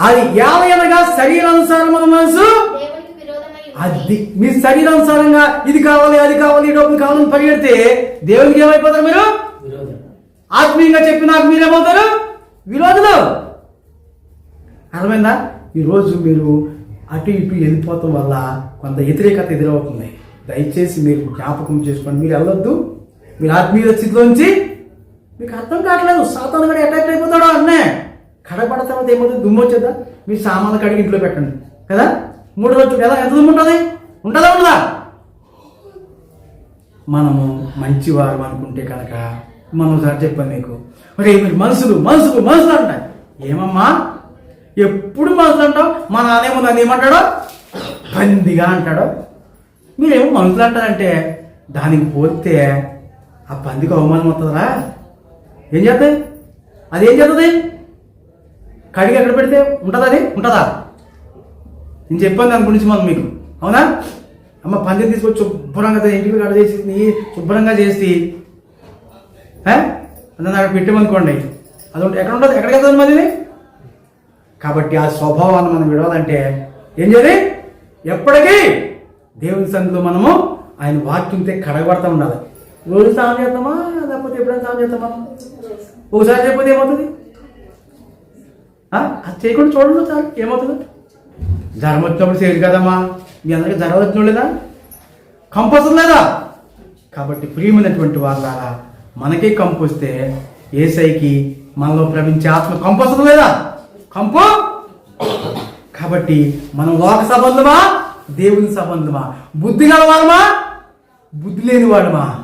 అది యావయనగా శరీరానుసారమైన మనసు. అది మీ శరీరానుసారంగా ఇది కావాలి అది కావాలి ఈ డబ్బులు కావాలని పరిగెడితే దేవునికి ఏమైపోతారు మీరు? ఆత్మీయంగా చెప్పి నాకు మీరేమవుతారు? విరోధులు. అర్థమైందా? ఈరోజు మీరు అటు ఇటు వెళ్ళిపోవటం వల్ల కొంత వ్యతిరేకత ఎదురవుతుంది. దయచేసి మీరు జ్ఞాపకం చేసుకోండి. మీరు వెళ్ళొద్దు. మీరు ఆత్మీయ స్థితిలోంచి మీకు అర్థం కావట్లేదు. సాతాను కూడా అటాక్ అయిపోతాడో అన్నే. కడపడ తర్వాత ఏమవుతుంది? దుమ్ము వచ్చేదా? మీరు సామాన్లు కడిగి ఇంట్లో పెట్టండి. కదా? మూడు రోజులు ఎలా? ఎంత దుమ్ము ఉంటుంది? ఉంటుందా ఉండదా? మనము మంచివారు అనుకుంటే కనుక మనం సార్ చెప్పాను మీకు. మరి మీరు మనసులు మనసులు మనసులు అంటాయి ఏమమ్మా? ఎప్పుడు మనసులు అంటావు? మా నాన్నేమో నన్ను ఏమంటాడో? పందిగా అంటాడో? మీరేమో మనసులు అంటారంటే దానికి పోతే ఆ పందికి అవమానం అవుతుందిరా ఏం చేస్తుంది అది ఏం చేస్తుంది కడిగి ఎక్కడ పెడితే ఉంటుందా అది? ఉంటుందా? నేను చెప్పాను దాని గురించి మనం మీకు. అవునా? అమ్మ పందిరి తీసుకొచ్చి శుభ్రంగా ఇంటికి కడ చేసి నీ శుభ్రంగా చేసి ఏ? దాన్ని అక్కడ పెట్టామనుకోండి. అది ఎక్కడ ఉంటుంది? ఎక్కడికి వెళ్తుంది మరి కాబట్టి ఆ స్వభావాన్ని మనం విడవాలంటే ఏం చేయాలి? ఎప్పటికీ దేవుని సంగతిలో మనము ఆయన వాక్యంతో కడగబడతా ఉండాలి. రోజు స్నానం చేస్తామా? లేకపోతే ఎప్పుడైనా స్నానం చేస్తామా? ఒకసారి చెప్పితే ఏమవుతుంది? అది చేయకుండా చూడండి సార్ ఏమవుతుంది? జ్వరం వచ్చినప్పుడు చేయదు కదమ్మా. మీ అందరికీ జ్వరం వచ్చిన లేదా? కంపల్సరీ లేదా? కాబట్టి ప్రియమైనటువంటి వాళ్ళ మనకే కంపు వస్తే ఏసైకి మనలో ప్రవించే ఆత్మ కంపల్సరీ లేదా? కంపు? కాబట్టి మనం లోక సంబంధమా? దేవుని సంబంధమా? బుద్ధి గలవాడమా బుద్ధి లేని వాడమా